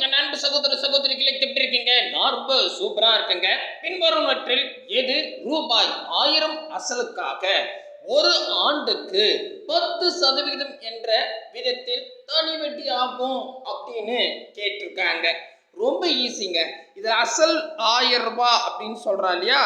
என் அன்பு சகோதர சகோதரிகளை எப்படி இருக்கீங்க நான் ரொம்ப சூப்பரா இருக்கேங்க. பின்வருவற்றில் எது ரூபாய் ஆயிரம் அசலுக்காக? ஒரு ஆண்டுக்கு பத்து சதவிகிதம் என்ற விதத்தில் தனி வட்டி ஆகும் அப்படின்னு கேட்டிருக்காங்க. ரொம்ப ஈஸிங்க. இது அசல் ஆயிரம் ரூபாய் அப்படின்னு சொல்றா இல்லையா?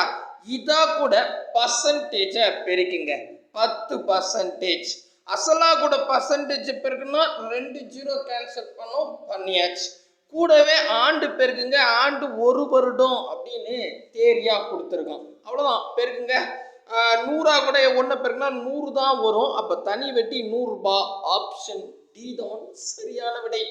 இதா கூட பர்சன்டேஜை பெருக்குங்க. பத்து பர்சன்டேஜ் அசலா கூட பர்சன்டேஜ் பெருக்குன்னா ரெண்டு ஜீரோ கேன்சல் பண்ணும் பண்ணியாச்சு. கூடவே ஆண்டு பெருக்குங்க ஆண்டு ஒரு வருடம் அப்படின்னு தேரியா கொடுத்துருக்கோம் அவ்வளோதான் பெருக்குங்க. நூறா கூட ஒன்றை பெருக்குனா நூறு தான் வரும். அப்போ தனி வெட்டி நூறுரூபா ஆப்ஷன் டி தான். சரியான விடை.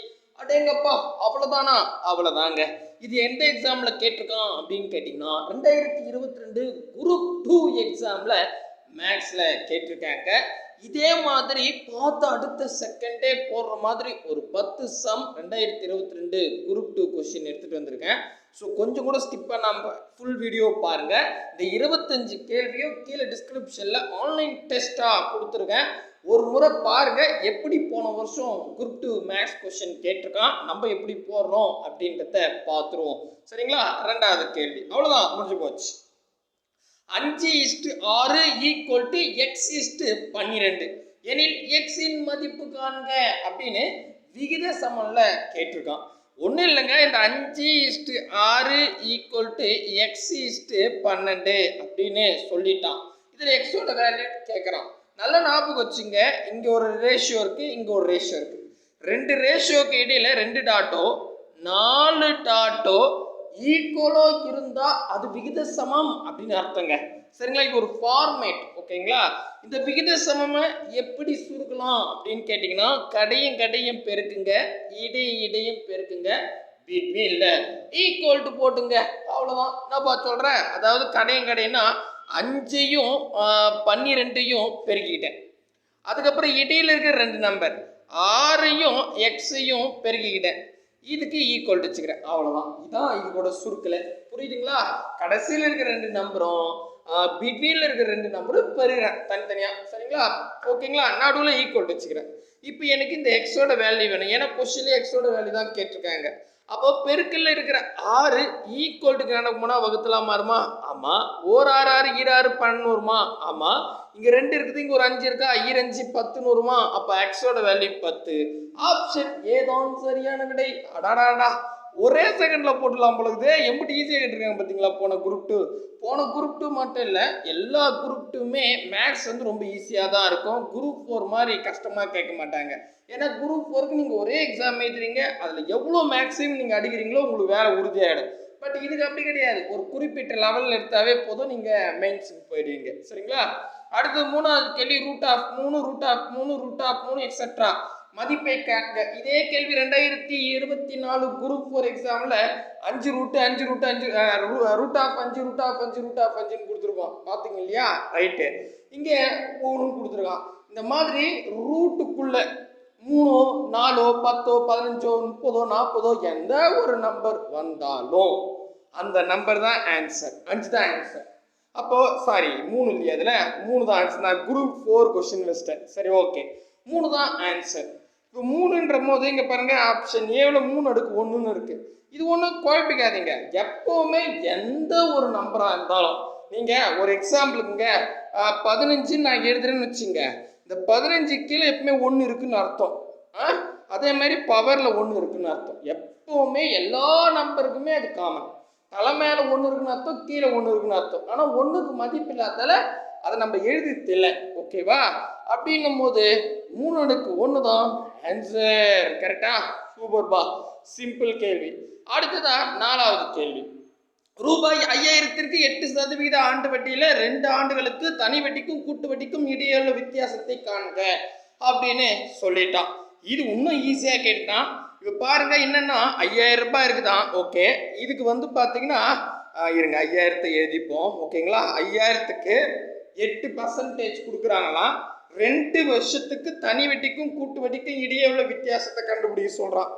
அடேங்கப்பா அவ்வளோதானா அவ்வளோதாங்க இது எந்த எக்ஸாமில் கேட்டிருக்கான் அப்படின்னு கேட்டிங்கன்னா ரெண்டாயிரத்தி இருபத்தி ரெண்டு குரூப் டூ எக்ஸாமில் மேக்ஸில் கேட்டிருக்காங்க. இதே மாதிரி பார்த்து அடுத்த செகண்டே போடுற மாதிரி ஒரு பத்து சம் ரெண்டாயிரத்தி இருபத்தி ரெண்டு குரூப் டூ கொஸ்டின் எடுத்துகிட்டு வந்திருக்கேன். ஸோ கொஞ்சம் கூட ஸ்கிப் பண்ணாம ஃபுல் வீடியோ பாருங்கள் இந்த இருபத்தஞ்சு கேள்வியும் கீழே டிஸ்கிரிப்ஷனில் ஆன்லைன் டெஸ்ட்டாக கொடுத்துருக்கேன். ஒரு முறை பாருங்க எப்படி போன வருஷம் குரூப் டூ மேக்ஸ் கொஸ்டின் கேட்டிருக்கான் நம்ம எப்படி போடுறோம் அப்படின்றத பார்த்துருவோம். சரிங்களா? ரெண்டாவது கேள்வி. அவ்வளோதான் முடிஞ்சு போச்சு. அஞ்சு இஸ்டு ஆறு ஈக்குவல் டு எக்ஸ் இஸ்டு பன்னிரெண்டு. எனில் எக்ஸின் மதிப்பு காண்க அப்படின்னு விகித சமனில் கேட்டிருக்கான். ஒன்றும் இல்லைங்க இந்த அஞ்சு இஸ்டு ஆறு ஈக்குவல் டு எக்ஸ் இஸ்டு பன்னெண்டு அப்படின்னு சொல்லிட்டான். இதில் எக்ஸோட வேல்யூ கேட்குறான். நல்ல ஞாபகம் வச்சுங்க இங்கே ஒரு ரேஷியோ இருக்குது இங்கே ஒரு ரேஷியோ இருக்குது ரெண்டு ரேஷியோக்கு இடையில் ரெண்டு டாட்டோ நாலு டாட்டோ ஈக்குவலோ இருந்தா அது விகித சமம் அப்படின்னு அர்த்தங்க. சரிங்களா? இது ஒரு ஃபார்மேட் ஓகேங்களா இந்த விகித சமமை எப்படி சுருக்கலாம் அப்படின்னு கேட்டிங்கன்னா கடையும் கடையும் பெருக்குங்க இடையும் இடையும் பெருக்குங்க பிட்வீன்ல ஈக்குவல் டு போட்டுங்க அவ்வளோதான் என்னப்பா சொல்கிறேன் அதாவது கடையும் கடைன்னா அஞ்சையும் பன்னிரெண்டையும் பெருக்கிக்கிட்டேன். அதுக்கப்புறம் இடையில இருக்கிற ரெண்டு நம்பர் ஆறையும் எக்ஸையும் பெருக்கிக்கிட்டேன். இதுக்கு ஈக்குவல் வச்சுக்கிறேன். அவ்வளோதான் இதான் இதோட சுருக்கில். புரியுதுங்களா? கடைசியில் இருக்கிற ரெண்டு நம்பரும் பிட்வீனில் இருக்கிற ரெண்டு நம்பரும் பெறுகிறேன் தனித்தனியாக சரிங்களா? ஓகேங்களா? நடுவில் ஈக்குவல் வச்சுக்கிறேன். இப்போ எனக்கு இந்த எக்ஸோட வேல்யூ வேணும். ஏன்னா கொஸ்டின்லேயே எக்ஸோட வேல்யூ தான் கேட்டிருக்காங்க. அப்போ பெருக்கல்ல இருக்கிற ஆறு ஈக்குவல் டு கணக்கு போனால் வகுத்தலாம் மாறுமா ஆமாம் ஓர் ஆறு ஆறு ஈராறு பன்னூறுமா? ஆமாம் இங்கே ரெண்டு இருக்குது இங்கே ஒரு அஞ்சு இருக்கா? ஈரஞ்சு பத்து நூறுமா அப்போ எக்ஸோட வேல்யூ பத்து. ஆப்ஷன் ஏதான் சரியான விடை. அடாடாடா. ஒரே செகண்டில் போட்டுடலாம் பொழுது எம்பிட்டு ஈஸியாக கேட்டிருக்காங்க பார்த்தீங்களா போன குரூப் டூ போன குரூப் டூ மட்டும் இல்லை எல்லா குரூப் டூமே மேக்ஸ் வந்து ரொம்ப ஈஸியாக தான் இருக்கும். குரூப் ஃபோர் மாதிரி கஷ்டமாக கேட்க மாட்டாங்க. ஏன்னா குரூப் ஃபோருக்கு நீங்கள் ஒரே எக்ஸாம் எழுதுறீங்க அதில் எவ்வளோ மேக்ஸிமம் நீங்கள் அடிக்கிறீங்களோ உங்களுக்கு வேலை உறுதியாகிடும் பட் இதுக்கு அப்படி கிடையாது. ஒரு குறிப்பிட்ட லெவலில் எடுத்தாவே போதும் நீங்கள் மெயின்ஸுக்கு போயிடுவீங்க. சரிங்களா? அடுத்து மூணாவது கேள்வி ரூட் ஆஃப் மூணு ரூட் ஆஃப் மூணு ரூட் ஆஃப் மூணு எக்ஸெட்ரா மதிப்பை காண்க. இதே கேள்வி ரெண்டாயிரத்தி இருபத்தி நாலு குரூப் ஃபோர் எக்ஸாமில் அஞ்சு ரூட்டு அஞ்சு ரூட்டு அஞ்சு ரூட் ஆஃப் அஞ்சு ரூட் ஆஃப் அஞ்சு ரூட் ஆஃப் அஞ்சுன்னு கொடுத்துருக்கோம். பார்த்துங்க இல்லையா? ரைட்டு இங்கே மூணுன்னு கொடுத்துருக்கான். இந்த மாதிரி ரூட்டுக்குள்ள மூணோ நாலோ பத்தோ பதினஞ்சோ முப்பதோ நாற்பதோ எந்த ஒரு நம்பர் வந்தாலும் அந்த நம்பர் தான் ஆன்சர் அஞ்சு தான் ஆன்சர் அப்போது சாரி மூணு இல்லையா அதில் மூணு தான் ஆன்சர் நான் குரூப் ஃபோர் கொஸ்டின் வச்சிட்டேன். சரி ஓகே மூணு தான் ஆன்சர் இப்போ மூணுன்ற போது இங்கே பாருங்கள் ஆப்ஷன் ஏவில் மூணு அடுக்கு ஒன்றுன்னு இருக்குது இது ஒன்றும் குழப்பிக்காதீங்க. எப்போவுமே எந்த ஒரு நம்பராக இருந்தாலும் நீங்கள் ஒரு எக்ஸாம்பிளுக்குங்க பதினஞ்சு நான் எழுதுறேன்னு வச்சுங்க இந்த பதினஞ்சு கீழே எப்பவுமே ஒன்று இருக்குன்னு அர்த்தம். ஆ? அதே மாதிரி பவரில் ஒன்று இருக்குன்னு அர்த்தம். எப்போவுமே எல்லா நம்பருக்குமே அது காமன் தலை மேலே ஒன்று இருக்குன்னு அர்த்தம் கீழே ஒன்று இருக்குன்னு அர்த்தம். ஆனால் ஒன்றுக்கு மதிப்பு இல்லாதால அதை நம்ம எழுதி தெரியல ஓகேவா அப்படின்னும் போது மூணு அடுக்கு ஒன்று தான் ஆன்சர் கரெக்டா சூப்பர்பா சிம்பிள் கேள்வி. அடுத்ததா நாலாவது கேள்வி. ரூபாய் ஐயாயிரத்திற்கு எட்டு சதவீத ஆண்டு வட்டியில ரெண்டு ஆண்டுகளுக்கு தனி வட்டிக்கும் கூட்டு வட்டிக்கும் இடையுள்ள வித்தியாசத்தை காண்க அப்படின்னு சொல்லிட்டான். இது இன்னும் ஈஸியாக கேட்டான் இப்போ பாருங்க என்னன்னா ஐயாயிரம் ரூபாய் இருக்குதான் ஓகே இதுக்கு வந்து பார்த்தீங்கன்னா இருங்க ஐயாயிரத்தை எழுதிப்போம். ஓகேங்களா ஐயாயிரத்துக்கு எட்டு பர்சன்டேஜ் கொடுக்குறாங்களாம். ரெண்டு வருஷத்துக்கு தனி வட்டிக்கும் கூட்டு வட்டிக்கும் இடையே உள்ள வித்தியாசத்தை கண்டுபிடிக்க சொல்கிறான்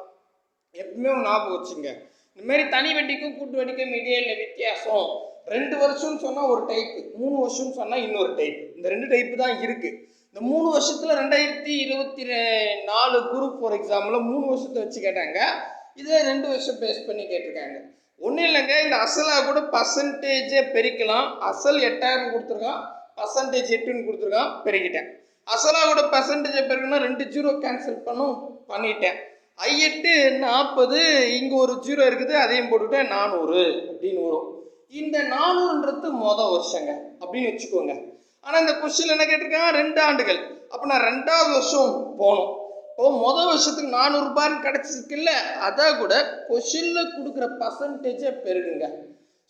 எப்பவுமே ஞாபகம் வச்சுங்க. இந்த மாதிரி தனி வட்டிக்கும் கூட்டு வட்டிக்கும் இடையே உள்ள வித்தியாசம் ரெண்டு வருஷம்னு சொன்னால் ஒரு டைப்பு மூணு வருஷம்னு சொன்னால் இன்னொரு டைப் இந்த ரெண்டு டைப்பு தான் இருக்குது இந்த மூணு வருஷத்தில் ரெண்டாயிரத்தி இருபத்தி ரெ- நாலு குரூப் ஃபோர் எக்ஸாமில் மூணு வருஷத்தை வச்சு கேட்டாங்க. இதே ரெண்டு வருஷம் பேஸ் பண்ணி கேட்டிருக்காங்க. ஒன்றும் இல்லைங்க இந்த அசலாக கூட பர்சன்டேஜை பெருக்கலாம். அசல் எட்டாயிரம் கொடுத்துருக்கான் பர்சன்டேஜ் எட்டுன்னு கொடுத்துருக்கான் பெருக்கிட்டேன் அசலாவோட பர்சன்டேஜை பெருக்கணும் ரெண்டு ஜீரோ கேன்சல் பண்ணும் பண்ணிட்டேன். ஐ எட்டு நாற்பது இங்கே ஒரு ஜீரோ இருக்குது அதையும் போட்டுவிட்டேன் நானூறு அப்படின்னு வரும். இந்த நானூறுன்றது மொதல் வருஷங்க அப்படின்னு வச்சுக்கோங்க. ஆனால் இந்த கொஸ்டின் என்ன கேட்டிருக்காங்க? ரெண்டு ஆண்டுகள். அப்போ நான் ரெண்டாவது வருஷம் போகணும் இப்போ மொதல் வருஷத்துக்கு நானூறுபான்னு கிடச்சிருக்குல்ல அதை கூட கொஷினில் கொடுக்குற பர்சன்டேஜை பெருகுங்க.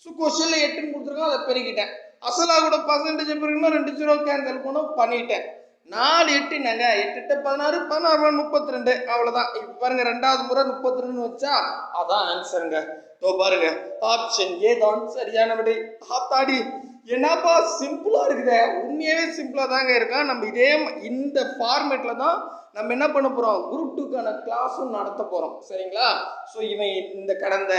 ஸோ கொஷினில் எட்டுன்னு கொடுத்துருக்கோம் அதை பெருகிட்டேன் அசலாக கூட பர்சன்டேஜை பெருகுன்னா ரெண்டு ஜீரோ கேன்சல் பண்ணோம் பண்ணிட்டேன். நாலு எட்டு நாங்க எட்டு எட்டு பதினாறு பதினாறு முப்பத்தி ரெண்டு அவ்வளோதான் இப்போ பாருங்க ரெண்டாவது முறை முப்பத்தி ரெண்டுன்னு வச்சா அதான் ஆன்சருங்க தோ பாருங்க. ஆப்ஷன் ஏ தான் சரியான விடை ஆத்தாடி என்னப்பா சிம்பிளா இருக்குதே? உண்மையாவே சிம்பிளா தாங்க இருக்கான் நம்ம இதே இந்த ஃபார்மேட்ல தான் நம்ம என்ன பண்ண போகிறோம் குரூப் டூக்கான கிளாஸும் நடத்த போகிறோம் சரிங்களா? ஸோ இவன் இந்த கடந்த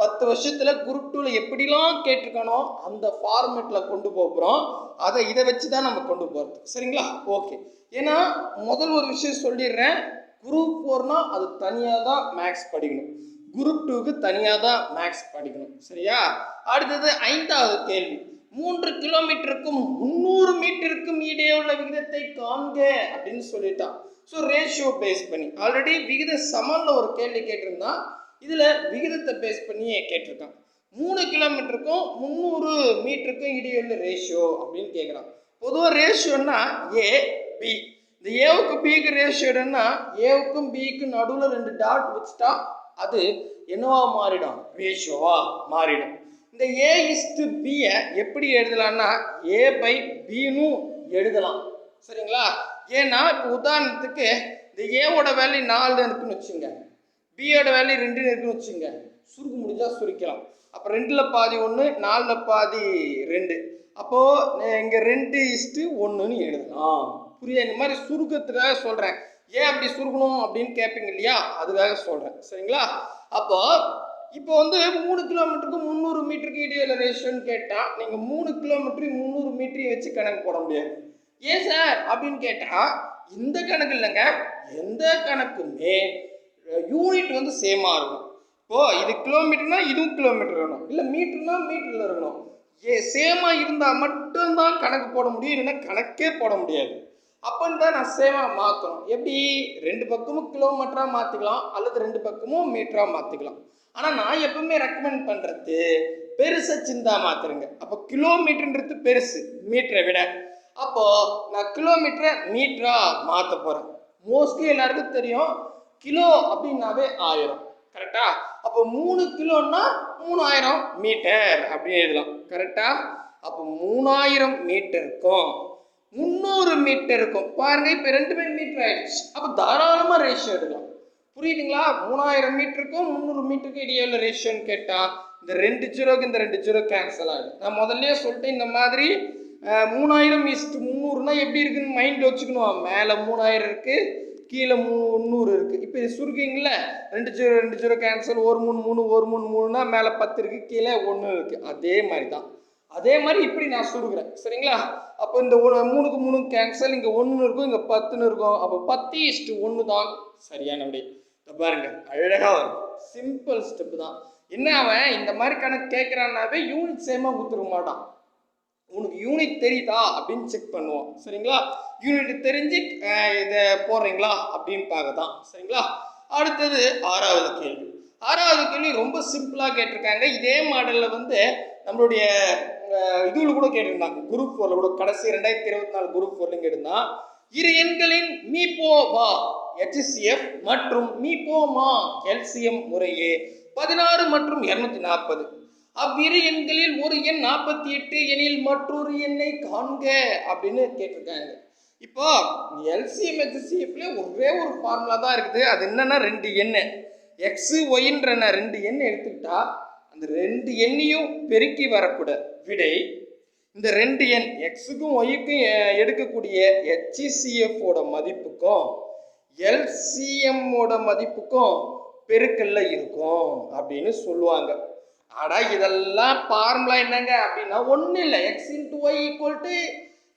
பத்து வருஷத்தில் குரூப் டூவில் எப்படிலாம் கேட்டிருக்கானோ அந்த ஃபார்மேட்டில் கொண்டு போக போகிறோம் அதை இதை வச்சு தான் நம்ம கொண்டு போகிறது சரிங்களா? ஓகே ஏன்னா முதல் ஒரு விஷயம் சொல்லிடுறேன். குரூப் ஃபோர்னால் அது தனியாக தான் மேக்ஸ் படிக்கணும். குரூப் டூக்கு தனியாக தான் மேக்ஸ் படிக்கணும். சரியா? அடுத்தது ஐந்தாவது கேள்வி. மூன்று கிலோமீட்டருக்கும் முந்நூறு மீட்டருக்கும் இடையே உள்ள விகிதத்தை காண்க அப்படின்னு சொல்லிட்டான். ஸோ ரேஷியோ பேஸ் பண்ணி ஆல்ரெடி விகித சமனில் ஒரு கேள்வி கேட்டிருந்தான் இதில் விகிதத்தை பேஸ் பண்ணியே கேட்டிருக்கான். மூணு கிலோமீட்டருக்கும் முந்நூறு மீட்டருக்கும் இடையே ரேஷியோ அப்படின்னு கேட்குறான் பொதுவாக ரேஷியோன்னா ஏ பி இந்த ஏவுக்கு பிக்கு ரேஷியோன்னா ஏவுக்கும் பிக்கு நடுவில் ரெண்டு டாட் வச்சுட்டா அது என்னவா மாறிடும்? ரேஷியோவா மாறிடும். இந்த ஏ இஸ்டு பியை எப்படி எழுதலாம்னா ஏ பை பின்னு எழுதலாம். சரிங்களா? ஏன்னா இப்போ உதாரணத்துக்கு இந்த ஏவோட வேல்யூ நாலு இருக்குன்னு வச்சுங்க பியோட வேல்யூ ரெண்டுன்னு இருக்குன்னு வச்சுங்க சுருக்க முடிஞ்சால் சுருக்கலாம். அப்போ ரெண்டில் பாதி ஒன்று நாலில் பாதி ரெண்டு. அப்போது இங்கே ரெண்டு இஸ்ட்டு ஒன்றுன்னு எழுதலாம். புரியுது? இந்த மாதிரி சுருக்கத்துக்காக சொல்கிறேன் ஏன் அப்படி சுருக்கணும் அப்படின்னு கேட்பீங்க இல்லையா? அதுக்காக சொல்கிறேன் சரிங்களா? அப்போ இப்போ வந்து மூணு கிலோமீட்டருக்கு முந்நூறு மீட்டருக்கு இடையில ரேஷன் கேட்டால் நீங்கள் மூணு கிலோமீட்டரு முந்நூறு மீட்டரையும் வச்சு கணக்கு போட முடியாது. ஏன் சார்? அப்படின்னு கேட்டால் இந்த கணக்கு இல்லைங்க. எந்த கணக்குமே யூனிட் வந்து சேமாக இருக்கும் இப்போ இது கிலோமீட்டர்னா இதுவும் கிலோமீட்டர் வேணும் இல்லை மீட்டர்னா மீட்டரில் இருக்கணும். ஏ சேமாக இருந்தால் மட்டும்தான் கணக்கு போட முடியும் இல்லைன்னா கணக்கே போட முடியாது. அப்போன்னு தான் நான் சேமாக மாற்றணும் எப்படி? ரெண்டு பக்கமும் கிலோமீட்டராக மாற்றிக்கலாம் அல்லது ரெண்டு பக்கமும் மீட்டராக மாற்றிக்கலாம் ஆனால் நான் எப்பவுமே ரெக்கமெண்ட் பண்ணுறது பெருசை சிந்தா மாற்றுருங்க அப்போ கிலோமீட்டர்ன்றது பெருசு மீட்டரை விட. அப்போது நான் கிலோமீட்டரை மீட்டராக மாற்ற போகிறேன் மோஸ்ட்லி எல்லாருக்கும் தெரியும் கிலோ அப்படின்னாவே ஆயிரம். கரெக்டா அப்போ மூணு கிலோன்னா மூணாயிரம் மீட்டர் அப்படின்னு எழுதலாம். கரெக்டா அப்போ மூணாயிரம் மீட்டருக்கும் முந்நூறு மீட்டருக்கும் பாருங்க இப்போ ரெண்டுமே மீட்டர் ஆயிடுச்சு. அப்போ தாராளமாக ரேஷியோ எடுக்கலாம். புரியுதுங்களா? மூணாயிரம் மீட்டருக்கும் முந்நூறு மீட்டருக்கும் இடையே உள்ள ரேஷியோன்னு கேட்டால் இந்த ரெண்டு ஜீரோக்கு இந்த ரெண்டு ஜீரோ கேன்சல் ஆகிடும் நான் முதல்லயே சொல்லிட்டு இந்த மாதிரி மூணாயிரம் இஸ்ட் முந்நூறுனா எப்படி இருக்குன்னு மைண்டில் வச்சுக்கணும். மேலே மூணாயிரம் இருக்குது கீழே மூ முந்நூறு இருக்குது இப்போ இது சுருக்கிங்கள ரெண்டு ஜீரோ ரெண்டு ஜீரோ கேன்சல் ஒரு மூணு மூணு ஒரு மூணு மூணுனா மேலே பத்து இருக்குது கீழே ஒன்று இருக்குது அதே மாதிரி தான் அதே மாதிரி இப்படி நான் சுருக்குறேன். சரிங்களா? அப்போ இந்த ஒரு மூணுக்கு மூணு கேன்சல் இங்கே ஒன்று இருக்கும் இங்கே பத்துன்னு இருக்கும். அப்போ பத்து இஸ்ட்டு ஒன்று தான் சரியான விடை. பாருங்க. அழகாக வரும். சிம்பிள் ஸ்டெப்பு தான். என்ன அவன்? இந்த மாதிரி கணக்கு கேட்குறான்னாவே யூனிட் சேமாக கொடுத்துருக்க மாட்டான். உனக்கு யூனிட் தெரியுதா அப்படின்னு செக் பண்ணுவோம். சரிங்களா? யூனிட் தெரிஞ்சு இதை போடுறீங்களா அப்படின்னு பார்க்க தான். சரிங்களா? அடுத்தது ஆறாவது கேள்வி. ஆறாவது கேள்வி ரொம்ப சிம்பிளாக கேட்டிருக்காங்க. இதே மாடலில் வந்து நம்மளுடைய இதில் கூட கேட்டிருந்தாங்க. குரூப் ஃபோரில் கூட கடைசி ரெண்டாயிரத்தி இருபத்தி நாலு குரூப் ஃபோர்லையும் கேட்டிருந்தான் இரு எண்களின் மீபோ வா ஹெச்சிஎஃப் மற்றும் மீபோமா எல்சிஎம் முறையே பதினாறு மற்றும் இரநூத்தி நாற்பது. அவ்விரு எண்களில் ஒரு எண் நாற்பத்தி எட்டு எனில் மற்றொரு எண்ணை காண்க அப்படின்னு கேட்டிருக்காங்க. இப்போ எல்சிஎம் ஹெச்சிஎஃப்ல ஒரே ஒரு ஃபார்முலா தான் இருக்குது. அது என்னன்னா ரெண்டு எண்ணு எக்ஸு ஒயின்ற ரெண்டு எண் எடுத்துக்கிட்டா அந்த ரெண்டு எண்ணையும் பெருக்கி வரக்கூட விடை இந்த ரெண்டு எண் எக்ஸுக்கும் ஒய்க்கும் எடுக்கக்கூடிய ஹெச்சிசிஎஃபோட மதிப்புக்கும் எல்சிஎம்மோட மதிப்புக்கும் பெருக்கல்ல இருக்கும் அப்படின்னு சொல்லுவாங்க. அடா இதெல்லாம் ஃபார்முலா என்னங்க அப்படின்னா ஒன்றும் இல்லை. X into Y equal to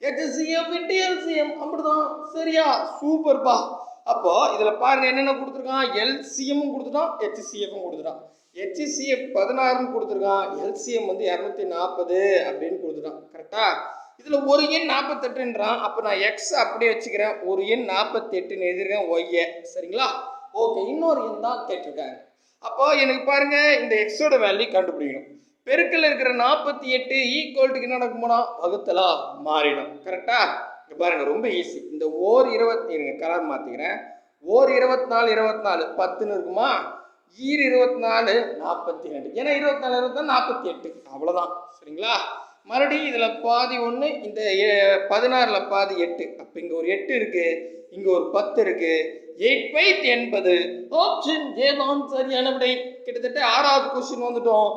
HCF into LCM அப்படிதான். சரியா? சூப்பர்ப்பா அப்போ இதில் பாருங்க என்னென்ன கொடுத்துருக்கான்? எல்சிஎம்மும் கொடுத்துட்டான் ஹெச்சிசிஎஃப்பும் கொடுத்துட்டான். ஹெச்சிசிஎஃப் பதினாறுன்னு கொடுத்துருக்கான். எல்சிஎம் வந்து இரநூத்தி நாற்பது அப்படின்னு கொடுத்துட்டான். கரெக்டா இதில் ஒரு எண் நாற்பத்தெட்டுன்றான். அப்போ நான் எக்ஸ் அப்படியே வச்சுக்கிறேன். ஒரு எண் நாற்பத்தெட்டுன்னு எழுதிருக்கேன் ஒய்யை சரிங்களா? ஓகே இன்னொரு எண் தான் கேட்டிருக்காங்க அப்போ எனக்கு பாருங்க இந்த எக்ஸோட வேல்யூ கண்டுபிடிக்கணும். பெருக்கில் இருக்கிற நாற்பத்தி எட்டு ஈக்குவல்ட்டுக்கு என்ன நடக்கும் வகுத்தலா மாறிடும். கரெக்டா இங்கே பாருங்க ரொம்ப ஈஸி இந்த ஓர் இருபத்தி இருங்க கலர் மாற்றிக்கிறேன் ஓர் இருபத்தி நாலு இருபத்தி நாலு பத்துன்னு இருக்குமா? ஈர் இருபத்தி நாலு நாற்பத்தி ரெண்டு. ஏன்னா இருபத்தி நாலு இருபத்தி நாலு நாற்பத்தி எட்டு. அவ்வளோதான் சரிங்களா? மறுபடியும் இதில் பாதி ஒன்று இந்த பதினாறில் பாதி எட்டு. அப்போ இங்கே ஒரு எட்டு இருக்குது இங்கே ஒரு பத்து இருக்கு. எயிட் பைத் எண்பது ஆப்ஷன் ஏதான் சரியான விடை. கிட்டத்தட்ட ஆறாவது கொஸ்டின் வந்துட்டோம்.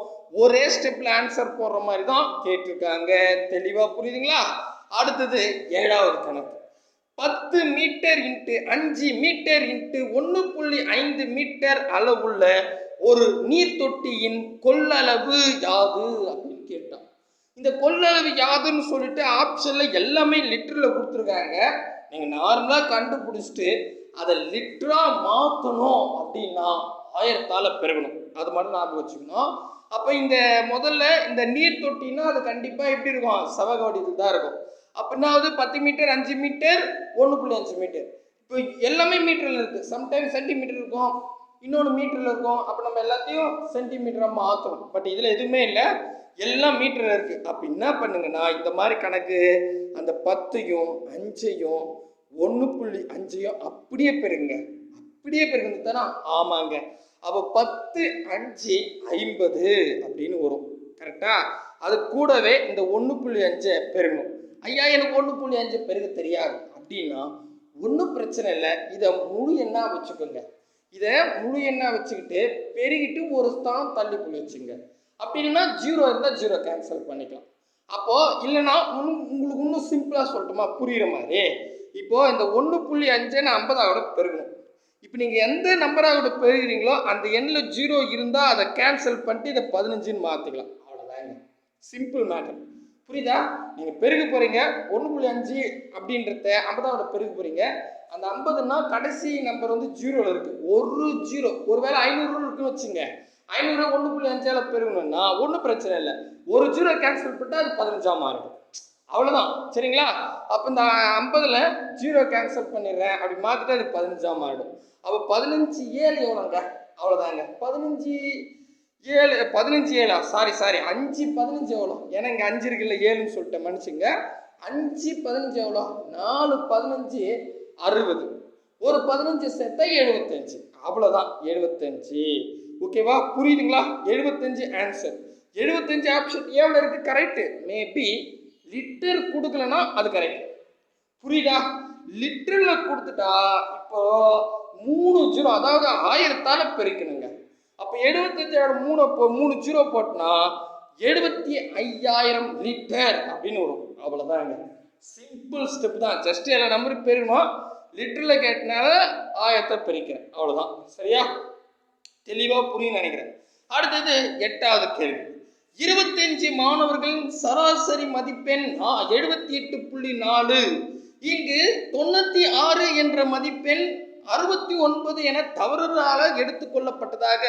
ஒரே ஸ்டெப்பில் ஆன்சர் போடுற மாதிரி தான் கேட்டிருக்காங்க. தெளிவாக புரியுதுங்களா? அடுத்தது ஏழாவது கணக்கு. பத்து மீட்டர் இன்ட்டு அஞ்சு மீட்டர் இன்ட்டு ஒன்று புள்ளி ஐந்து மீட்டர் அளவுள்ள ஒரு நீர் தொட்டியின் கொள்ளளவு யாது? அப்படின்னு கேட்டான் இந்த கொள்ளளவு யாதுன்னு சொல்லிட்டு ஆப்ஷனில் எல்லாமே லிட்டரில் கொடுத்துருக்காங்க. நீங்கள் நார்மலாக கண்டுபிடிச்சிட்டு அதை லிட்டராக மாற்றணும் அப்படின்னா ஆயிரத்தால் பெருகணும். அது மட்டும் ஞாபகம் வச்சுக்கணும். அப்போ இந்த முதல்ல இந்த நீர் தொட்டின்னா அது கண்டிப்பாக எப்படி இருக்கும்? சவக வடிவில் தான் இருக்கும். அப்படின்னாவது பத்து மீட்டர் அஞ்சு மீட்டர் ஒன்று புள்ளி அஞ்சு மீட்டர் இப்போ எல்லாமே மீட்டரில் இருக்குது சம்டைம்ஸ் சென்டிமீட்டர் இருக்கும். இன்னொன்று மீட்டரில் இருக்கும். அப்போ நம்ம எல்லாத்தையும் சென்டிமீட்டராக மாற்றணும் பட் இதில் எதுவுமே இல்லை. எல்லாம் மீட்டரில் இருக்கு. அப்போ என்ன பண்ணுங்கன்னா இந்த மாதிரி கணக்கு அந்த பத்தையும் அஞ்சையும் ஒன்று புள்ளி அஞ்சையும் அப்படியே பெருங்க அப்படியே பெருங்க தானே ஆமாங்க. அப்போ பத்து அஞ்சு ஐம்பது அப்படின்னு வரும். கரெக்டா அது கூடவே இந்த ஒன்று புள்ளி அஞ்சை பெருகணும். ஐயா எனக்கு ஒன்று புள்ளி அஞ்சு பெருக தெரியாது. அப்படின்னா ஒன்றும் பிரச்சனை இல்லை. இதை முழு எண்ணாக வச்சுக்கோங்க. இதை முழு எண்ணாக வச்சுக்கிட்டு பெருகிட்டு ஒரு ஸ்தானம் தள்ளி புள்ளி வச்சுங்க. அப்படி இல்லைன்னா ஜீரோ இருந்தால் ஜீரோ கேன்சல் பண்ணிக்கலாம். அப்போது இல்லைன்னா இன்னும் உங்களுக்கு இன்னும் சிம்பிளாக சொல்லட்டுமா? புரியுற மாதிரி. இப்போது இந்த ஒன்று புள்ளி அஞ்சை நான் ஐம்பதாவோட பெருகணும். இப்போ நீங்கள் எந்த நம்பராக பெறுகிறீங்களோ அந்த எண்ணில் ஜீரோ இருந்தால் அதை கேன்சல் பண்ணிட்டு இதை பதினஞ்சுன்னு மாற்றிக்கலாம் அவ்வளோதாங்க சிம்பிள் மேட்டர் புரியுதா? நீங்கள் பெருக போகிறீங்க ஒன்று புள்ளி அஞ்சு அப்படின்றத ஐம்பதாவோட பெருக போகிறீங்க அந்த ஐம்பதுன்னா கடைசி நம்பர் வந்து ஜீரோவில் இருக்குது ஒரு ஜீரோ ஒருவேளை ஐநூறு இருக்குன்னு வச்சுங்க. ஐநூறு ஒன்று புள்ளி அஞ்சால பெருகணும்னா ஒன்றும் பிரச்சனை இல்லை. ஒரு ஜீரோ கேன்சல் பண்ணிட்டா அது பதினஞ்சா மாறிடும் அவ்வளோதான் சரிங்களா? அப்போ இந்த ஐம்பதில் ஜீரோ கேன்சல் பண்ணிடுறேன் அப்படி மாற்றிட்டு அது பதினஞ்சா மாறிடும் அப்போ பதினஞ்சு ஏழு எவ்வளோங்க அவ்வளோதாங்க பதினஞ்சு ஏழு பதினஞ்சு ஏழா? சாரி சாரி அஞ்சு பதினஞ்சு எவ்வளோ ஏன்னா இங்கே அஞ்சு இருக்குல்ல ஏழுன்னு சொல்லிட்டேன் மன்னிச்சுங்க. அஞ்சு பதினஞ்சு எவ்வளோ? நாலு பதினஞ்சு அறுபது. ஒரு பதினஞ்சு சேர்த்தா எழுபத்தஞ்சு. அவ்வளோதான் எழுபத்தஞ்சு. ஓகேவா? புரியுதுங்களா? எழுபத்தஞ்சு ஆன்சர் எழுபத்தஞ்சு ஆப்ஷன் எவ்வளோ இருக்கு? கரெக்டு மேபி லிட்டர் கொடுக்கலன்னா அது கரெக்ட் புரியுதா? லிட்டரில் கொடுத்துட்டா இப்போ மூணு ஜீரோ அதாவது ஆயிரத்தால் பெருக்கணுங்க. அப்போ எழுபத்தஞ்சோட மூணு இப்போ மூணு ஜீரோ போட்டினா எழுபத்தி ஐயாயிரம் லிட்டர் அப்படின்னு வரும். அவ்வளோதாங்க சிம்பிள் ஸ்டெப் தான். ஜஸ்ட் எல்லா நம்பருக்கு பெருகணும் லிட்டரில் கேட்டனால ஆயிரத்தை பெருக்கிறேன். அவ்வளோதான் சரியா? தெளிவாக புரியும் நினைக்கிறேன். அடுத்தது எட்டாவது கேள்வி. இருபத்தஞ்சு மாணவர்களின் சராசரி மதிப்பெண் எழுபத்தி எட்டு புள்ளி நாலு. இங்கு தொண்ணூத்தி ஆறு என்ற மதிப்பெண் அறுபத்தி ஒன்பது என தவறுதலாக எடுத்துக்கொள்ளப்பட்டதாக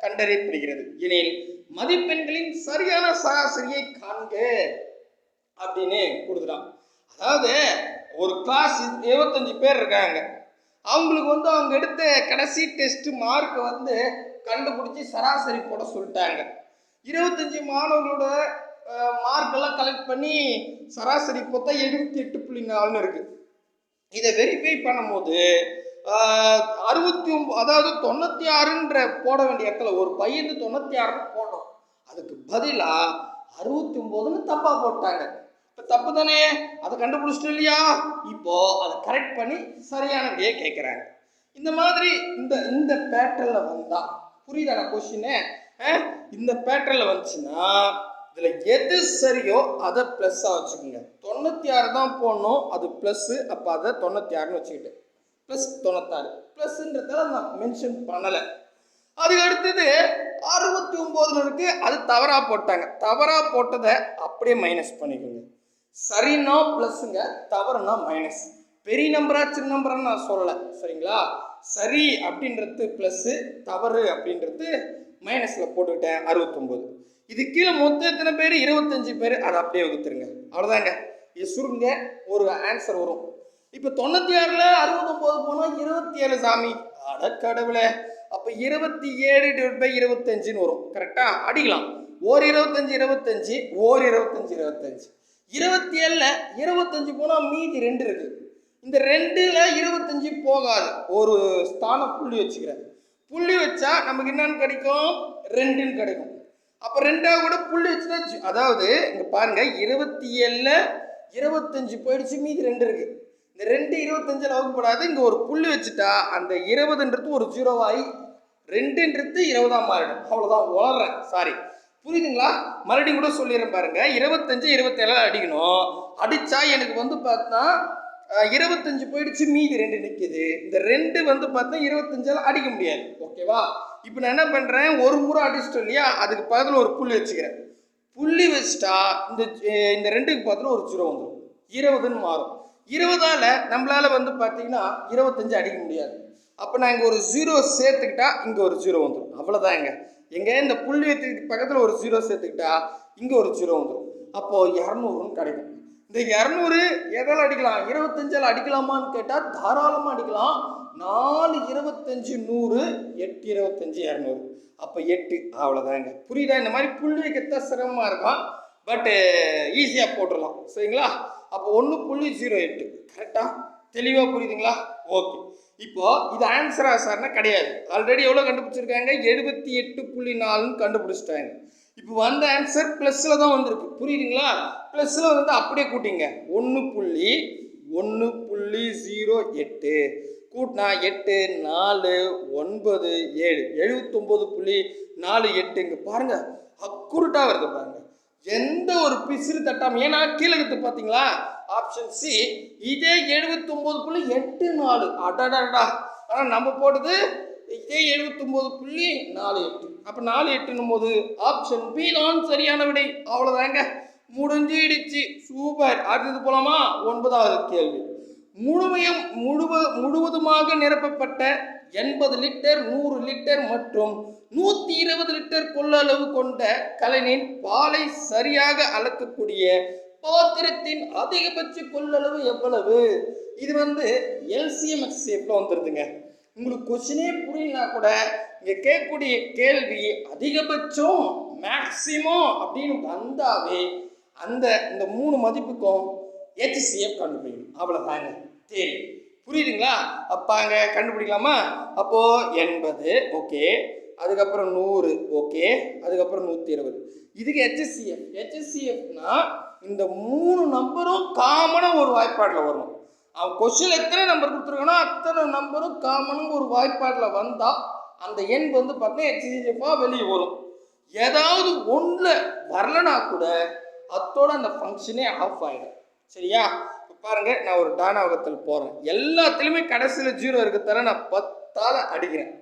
கண்டறியப்படுகிறது. எனில் மதிப்பெண்களின் சரியான சராசரியை காண்க அப்படின்னு கொடுக்குறான் அதாவது ஒரு கிளாஸ் இருபத்தஞ்சு பேர் இருக்காங்க. அவங்களுக்கு வந்து அவங்க எடுத்த கடைசி டெஸ்ட்டு மார்க்கை வந்து கண்டுபிடிச்சி சராசரி போட சொல்லிட்டாங்க. இருபத்தஞ்சி மாணவர்களோட மார்க்கெல்லாம் கலெக்ட் பண்ணி சராசரி பார்த்தா எழுபத்தி எட்டு புள்ளி நாலுன்னு இருக்குது இதை வெரிஃபை பண்ணும்போது அறுபத்தி ஒம்பது அதாவது தொண்ணூற்றி ஆறுன்ற போட வேண்டிய இடத்துல ஒரு பையன் தொண்ணூற்றி ஆறுன்னு போடணும். அதுக்கு பதிலாக அறுபத்தி ஒம்போதுன்னு தப்பாக போட்டாங்க. தப்பு தானே? அதை கண்டுபிடிச்சிட்டு இல்லையா? இப்போ அதை கரெக்ட் பண்ணி சரியான விடையை கேட்குறாங்க. இந்த மாதிரி இந்த இந்த பேட்டர்னில் வந்தா புரியுதான கொஷினு இந்த பேட்டர்னில் வந்துச்சுன்னா இதில் எது சரியோ அதை ப்ளஸ்ஸாக வச்சுக்கோங்க. தொண்ணூற்றி ஆறு தான் போடணும் அது ப்ளஸ்ஸு அப்போ அதை தொண்ணூற்றி ஆறுன்னு வச்சுக்கிட்டு. ப்ளஸ் தொண்ணூத்தாறு. ப்ளஸ்ன்றதால நான் மென்ஷன் பண்ணலை. அதுக்கு அடுத்தது அறுபத்தி ஒம்போதுல இருக்குது அது தவறாக போட்டாங்க. தவறாக போட்டதை அப்படியே மைனஸ் பண்ணிக்கோங்க. சரின்னா ப்ளஸ்ஸுங்க தவறுனா மைனஸ் பெரிய நம்பரா சின்ன நம்பரான்னு நான் சொல்லலை. சரிங்களா? சரி அப்படின்றது ப்ளஸ்ஸு தவறு அப்படின்றது மைனஸில் போட்டுக்கிட்டேன் அறுபத்தொம்போது இது கீழே மொத்தம் எத்தனை பேர்? இருபத்தஞ்சு பேர். அதை அப்படியே வகுத்துருங்க. அவ்வளோதாங்க இது சுருங்க ஒரு ஆன்சர் வரும். இப்போ தொண்ணூற்றி ஆறில் அறுபத்தொம்போது போனால் இருபத்தி ஏழு சாமி. அட கடவுளே. அப்போ இருபத்தி ஏழு டிவைட் பை இருபத்தஞ்சுன்னு வரும். கரெக்டாக அடிக்கலாம். ஓர் இருபத்தஞ்சு இருபத்தஞ்சு. ஓர் இருபத்தஞ்சு இருபத்தஞ்சு. இருபத்தி ஏழில் இருபத்தஞ்சு போனால் மீதி ரெண்டு இருக்குது இந்த ரெண்டில் இருபத்தஞ்சு போகாது. ஒரு ஸ்தானம் புள்ளி வச்சுக்கிறேன். புள்ளி வச்சா நமக்கு என்னன்னு கிடைக்கும்? ரெண்டுன்னு கிடைக்கும். அப்போ ரெண்டாவது கூட புள்ளி வச்சுட்டா அதாவது இங்கே பாருங்கள் இருபத்தி ஏழில் இருபத்தஞ்சு போயிடுச்சு மீதி ரெண்டு இருக்கு. இந்த ரெண்டு இருபத்தஞ்சில் வகுப்படாது இங்கே ஒரு புள்ளி வச்சுட்டா அந்த இருபதுன்றது ஒரு ஜீரோவாகி ரெண்டுன்றது இருபதாம் மாறிடும். அவ்வளோதான் வளர்றேன் சாரி புரியுதுங்களா? மறுபடியும் கூட சொல்லிடுறேன் பாருங்க. இருபத்தஞ்சு இருபத்தேழு அடிக்கணும். அடித்தா எனக்கு வந்து பார்த்தா இருபத்தஞ்சு போயிடுச்சு மீதி ரெண்டு நிற்கிது இந்த ரெண்டு வந்து பார்த்தா இருபத்தஞ்சால அடிக்க முடியாது. ஓகேவா இப்போ நான் என்ன பண்ணுறேன் ஒரு முறை அடிச்சிட்டோம் இல்லையா? அதுக்கு பக்கத்தில் ஒரு புள்ளி வச்சுக்கிறேன். புள்ளி வச்சுட்டா இந்த இந்த ரெண்டுக்கு பக்கத்தில் ஒரு ஜீரோ வந்துடும் இருபதுன்னு மாறும். இருபதால் நம்மளால வந்து பார்த்தீங்கன்னா இருபத்தஞ்சு அடிக்க முடியாது. அப்போ நான் இங்கே ஒரு ஜீரோ சேர்த்துக்கிட்டா இங்கே ஒரு ஜீரோ வந்துடும் அவ்வளோதாங்க எங்கே இந்த புள்ளி வைத்துக்கு பக்கத்தில் ஒரு ஜீரோ சேர்த்துக்கிட்டா இங்கே ஒரு ஜீரோ வந்துடும் அப்போது இரநூறுன்னு கிடைக்கும். இந்த இரநூறு எதால் அடிக்கலாம்? இருபத்தஞ்சால் அடிக்கலாமான்னு கேட்டால் தாராளமாக அடிக்கலாம். நாலு இருபத்தஞ்சு நூறு எட்டு இருபத்தஞ்சு இரநூறு. அப்போ எட்டு அவ்வளோதாங்க புரியுதா? இந்த மாதிரி புள்ளி வைக்கத்தான் சிரமமாக இருக்கும். பட்டு ஈஸியாக போட்டுடலாம். சரிங்களா? அப்போ ஒன்று புள்ளி ஜீரோ எட்டு. கரெக்டாக தெளிவாக புரியுதுங்களா? ஓகே இப்போது இது ஆன்சரா சார்னா கிடையாது. ஆல்ரெடி எவ்வளோ கண்டுபிடிச்சிருக்காங்க? எழுபத்தி எட்டு புள்ளி நாலுன்னு கண்டுபிடிச்சிட்டாங்க. இப்போ வந்த ஆன்சர் ப்ளஸில் தான் வந்திருக்கு. புரியுதுங்களா? ப்ளஸில் வந்து அப்படியே கூட்டிங்க. ஒன்று புள்ளி ஒன்று புள்ளி ஜீரோ எட்டு. கூட்டினா எட்டு நாலு ஒன்பது ஏழு. எழுபத்தொம்போது புள்ளி நாலு எட்டு. இங்கே பாருங்கள் அக்குருட்டாக வருது பாருங்கள் எந்த ஒரு பிசிறு தட்டாமல் ஏன்னா கீழே இருக்குது பார்த்தீங்களா? ஆப்ஷன் சி இதே எழுபத்தொம்போது புள்ளி எட்டு நாலு. அடடடா ஆனால் நம்ம போட்டது இதே எழுபத்தொம்போது புள்ளி நாலு எட்டு. அப்போ நாலு எட்டுன்னும் போது ஆப்ஷன் பி தான் சரியான விடை. அவ்வளோதாங்க முடிஞ்சிடுச்சு. சூப்பர். அடுத்தது போலாமா? ஒன்பதாவது கேள்வி. முழுமையும் முழுவ முழுவதுமாக நிரப்பப்பட்ட எண்பது லிட்டர் நூறு லிட்டர் மற்றும் நூற்றி இருபது லிட்டர் கொள்ளளவு கொண்ட கலனின் பாலை சரியாக அளக்கக்கூடிய பாத்திரத்தின் அதிகபட்ச கொள்ளளவு எவ்வளவு? இது வந்து எல்சிஎம் எக்ஸ்எஃப்ல வந்துருதுங்க? உங்களுக்கு கொஸ்டினே புரியலனா கூட இங்கே கேட்கக்கூடிய கேள்வி அதிகபட்சம் மேக்சிமம் அப்படின்னு வந்தாவே அந்த இந்த மூணு மதிப்புக்கும் ஹெச்சிஎஃப் கண்டுபிடிக்கணும். அவ்வளோதாங்க சரி. புரியுதுங்களா? அப்பாங்க கண்டுபிடிக்கலாமா? அப்போது எண்பது ஓகே அதுக்கப்புறம் நூறு ஓகே அதுக்கப்புறம் நூற்றி இருபது. இதுக்கு ஹெச்சிஎஃப் ஹெச்சிஎஃப்னா இந்த மூணு நம்பரும் காமனாக ஒரு வாய்ப்பாடில் வரணும். அவன் கொஸ்டின் எத்தனை நம்பர் கொடுத்துருக்கானோ அத்தனை நம்பரும் காமனும் ஒரு வாய்ப்பாடில் வந்தால் அந்த எண் வந்து பார்த்தீங்கன்னா எச்சிஎஃபாக வெளியே வரும். ஏதாவது ஒன்றில் வரலனா கூட அத்தோட அந்த ஃபங்க்ஷனே ஆஃப் ஆகிடும் சரியா? இப்போ பாருங்கள் நான் ஒரு டானாவகத்தில் போகிறேன் எல்லாத்துலேயுமே கடைசியில் ஜீரோ இருக்க தர நான் பத்தால் அடிக்கிறேன்.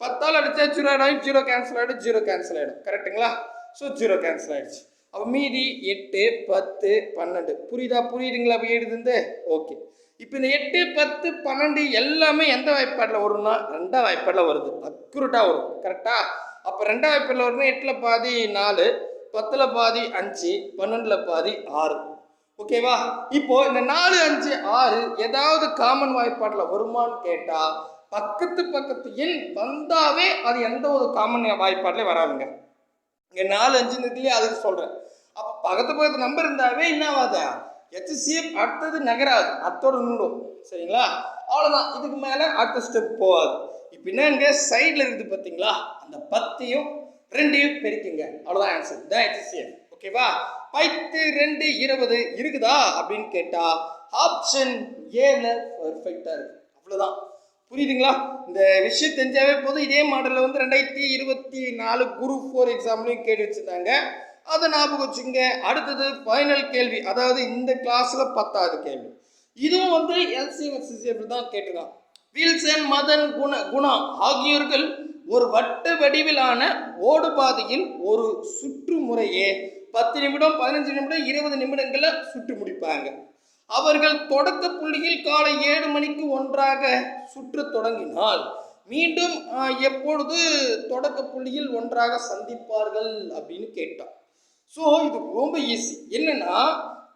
பத்தால் அடித்தா ஜீரோ ஆகிடும் ஜீரோ கேன்சல் ஆகிடும் ஜீரோ கேன்சல் ஆகிடும் கரெக்ட்டுங்களா ஸோ ஜீரோ கேன்சல் ஆகிடுச்சு அப்போ மீதி எட்டு பத்து பன்னெண்டு. புரியுதா? புரியுதுங்களா? அப்போ எழுதுந்து ஓகே. இப்போ இந்த எட்டு பத்து பன்னெண்டு எல்லாமே எந்த வாய்ப்பாடில் வரும்னா ரெண்டாம் வாய்ப்பாடில் வருது. அக்யூரட்டாக வரும். கரெக்டாக அப்போ ரெண்டாம் வாய்ப்பாடில் வரும்னா எட்டில் பாதி நாலு பத்தில் பாதி அஞ்சு பன்னெண்டில் பாதி ஆறு. ஓகேவா இப்போ இந்த நாலு அஞ்சு ஆறு ஏதாவது காமன் வாய்ப்பாட்டில் வருமான்னு கேட்டால் பக்கத்து பக்கத்து எண் வந்தாவே அது எந்த ஒரு காமன் வாய்ப்பாட்டிலே வராதுங்க. இங்கே நாலு அஞ்சு இதுலேயே அதுக்கு சொல்கிறேன் பக்கத்து பக்கத்து நம்பர் இருந்தாவே என்ன ஆகாது ஹெச்சிஎஃப் அடுத்தது நகராது. அத்தோட நின்றும் சரிங்களா? அவ்வளோதான் இதுக்கு மேலே அடுத்த ஸ்டெப் போகாது. இப்போ என்னங்க சைடில் இருக்குது பார்த்தீங்களா அந்த பத்தையும் ரெண்டையும் பெருக்குங்க. அவ்வளோதான் ஆன்சர் தான் ஹெச்சிஎஃப் ஓகேவா பத்து ரெண்டு இருபது இருக்குதா? அப்படின்னு கேட்டால் ஆப்ஷன் ஏல பர்ஃபெக்டாக இருக்கு. அவ்வளோதான் புரியுதுங்களா? இந்த விஷயம் தெரிஞ்சாவே போதும். இதே மாடலில் வந்து ரெண்டாயிரத்தி இருபத்தி நாலு குரூப் ஃபோர் எக்ஸாம்லையும் கேட்டு வச்சுருந்தாங்க. அதை ஞாபகம் வச்சுங்க அடுத்தது ஃபைனல் கேள்வி. அதாவது இந்த கிளாஸில் பத்தாவது கேள்வி. இதுவும் வந்து எல்சிஎம் தான் கேட்டிருக்கான். வில்சன் மதன் குண குணா ஆகியோர்கள் ஒரு வட்ட வடிவிலான ஓடு பாதையில் ஒரு சுற்றுமுறையே பத்து நிமிடம் பதினஞ்சு நிமிடம் இருபது நிமிடங்களில் சுற்றி முடிப்பாங்க. அவர்கள் தொடக்க புள்ளியில் காலை ஏழு மணிக்கு ஒன்றாக சுற்றத் தொடங்கினால் மீண்டும் எப்பொழுது தொடக்க புள்ளியில் ஒன்றாக சந்திப்பார்கள் அப்படின்னு கேட்டான். ஸோ இது ரொம்ப ஈஸி என்னன்னா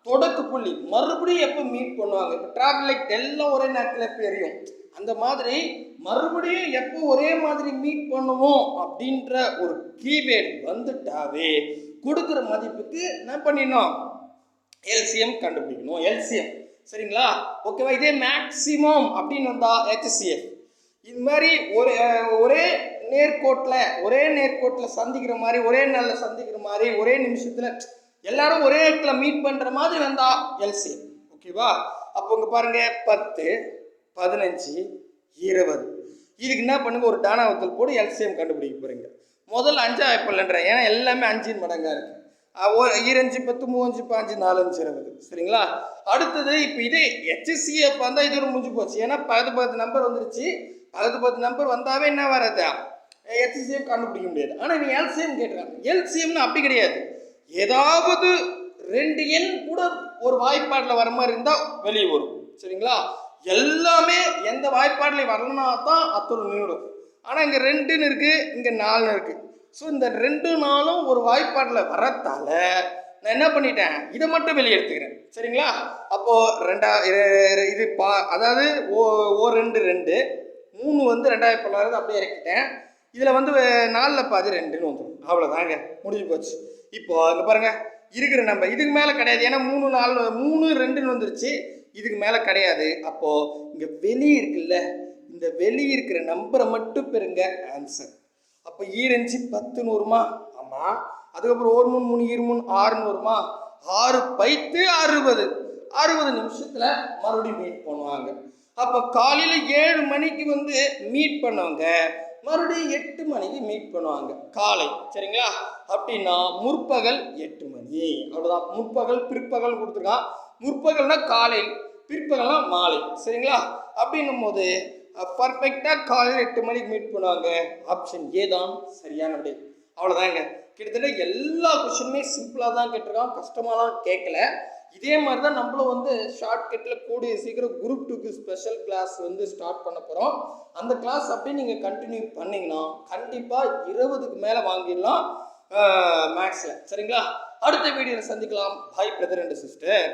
தொடக்க புள்ளி. மறுபடியும் எப்போ மீட் பண்ணுவாங்க? இப்போ டிராஃபிக் லைட் எல்லாம் ஒரே நேரத்தில் பெரியும் அந்த மாதிரி மறுபடியும் எப்போ ஒரே மாதிரி மீட் பண்ணுவோம் அப்படின்ற ஒரு கீவேர்டு வந்துட்டாவே கொடுக்குற மதிப்புக்கு என்ன பண்ணிடணும்? எல்சிஎம் கண்டுபிடிக்கணும். எல்சிஎம் சரிங்களா? ஓகேவா இதே மேக்ஸிமம் அப்படின்னு வந்தால் ஹெச்சிஎஃப் இது மாதிரி ஒரு ஒரே நேர்கோட்டில் ஒரே நேர்கோட்டில் சந்திக்கிற மாதிரி ஒரே நாளில் சந்திக்கிற மாதிரி ஒரே நிமிஷத்தில் எல்லாரும் ஒரே இடத்துல மீட் பண்ணுற மாதிரி வந்தா எல்சிஎம் ஓகேவா அப்போ இங்கே பாருங்க பத்து பதினஞ்சு இருபது. இதுக்கு என்ன பண்ணுங்க ஒரு டானாவத்தில் போட்டு எல்சிஎம் கண்டுபிடிக்க போகிறீங்க முதல்ல அஞ்சா வாய்ப்பில்லைன்ற ஏன்னா எல்லாமே அஞ்சின் மடங்காக இருக்குது ஒரு ஈரஞ்சு பத்து மூவஞ்சு பாஞ்சு நாலஞ்சு இருபது. சரிங்களா? அடுத்தது இப்போ இதே ஹெச்சிசிஎஃப் வந்தால் இது ஒரு முடிஞ்சு போச்சு. ஏன்னா பக்கத்து பத்து நம்பர் வந்துருச்சு. பக்கத்து பத்து நம்பர் வந்தாவே என்ன வராது? எச்சிசிஎம் கண்டுபிடிக்க முடியாது. ஆனால் நீ எல்சிஎம் கேட்டுறாங்க எல்சிஎம்னு அப்படி கிடையாது. ஏதாவது ரெண்டு எண் கூட ஒரு வாய்ப்பாட்டில் வர மாதிரி இருந்தால் வெளியே வரும். சரிங்களா? எல்லாமே எந்த வாய்ப்பாட்டில் வரலனா தான் அத்தோடு நின்றுடும். ஆனால் இங்கே ரெண்டுன்னு இருக்குது இங்கே நாலுன்னு இருக்குது ஸோ இந்த ரெண்டு நாளும் ஒரு வாய்ப்பாட்டில் வரத்தால நான் என்ன பண்ணிட்டேன்? இதை மட்டும் வெளியே எடுத்துக்கிறேன். சரிங்களா? அப்போது ரெண்டா இது பா அதாவது ஓ ஓ ரெண்டு ரெண்டு மூணு வந்து ரெண்டாயிரத்தி தொள்ளாயிரத்து அப்படியே இறக்கிட்டேன். இதில் வந்து நாலில் பாதி ரெண்டுன்னு வந்துடும் அவ்வளோதாங்க முடிஞ்சு போச்சு. இப்போ இங்கே பாருங்கள் இருக்கிற நம்பர் இதுக்கு மேலே கிடையாது. ஏன்னா மூணு நாலு மூணு ரெண்டுன்னு வந்துருச்சு. இதுக்கு மேலே கிடையாது. அப்போது இங்கே வெளி இருக்குல்ல? இந்த வெளி இருக்கிற நம்பரை மட்டும் பெறுங்க. ஆன்சர் அப்போ ஈரஞ்சு பத்துன்னு வருமா? ஆமாம் அதுக்கப்புறம் ஒரு மூணு மூணு இரு மூணு ஆறுன்னு வருமா? ஆறு பைத்து அறுபது. அறுபது நிமிஷத்தில் மறுபடியும் மீட் பண்ணுவாங்க. அப்போ காலையில் ஏழு மணிக்கு வந்து மீட் பண்ணவங்க மறுபடியும் எட்டு மணிக்கு மீட் பண்ணுவாங்க. காலை சரிங்களா? அப்படின்னா முற்பகல் எட்டு மணி. அவ்வளோதான் முற்பகல் பிற்பகல் கொடுத்துருக்கான். முற்பகல்னா காலை பிற்பகல்னா மாலை சரிங்களா? அப்படின்னும் போது பர்ஃபெக்டாக காலையில் எட்டு மணிக்கு மீட் பண்ணுவாங்க. ஆப்ஷன் ஏ தான். சரியான விடை அவ்வளோதாங்க கிட்டத்தட்ட எல்லா கொஷனுமே சிம்பிளாக தான் கேட்டிருக்கான். கஷ்டமாலாம் கேட்கல. இதே மாதிரி தான் நம்மளும் வந்து ஷார்ட்கட்டில் கூடிய சீக்கிரம் குரூப் டூக்கு ஸ்பெஷல் கிளாஸ் வந்து ஸ்டார்ட் பண்ண போகிறோம் அந்த கிளாஸ் அப்படியே நீங்கள் கண்டினியூ பண்ணிங்கன்னா கண்டிப்பாக இருபதுக்கு மேலே வாங்கிடலாம் மேக்ஸில் சரிங்களா? அடுத்த வீடியோவில் சந்திக்கலாம். பாய் பிரதர் அண்ட் சிஸ்டர்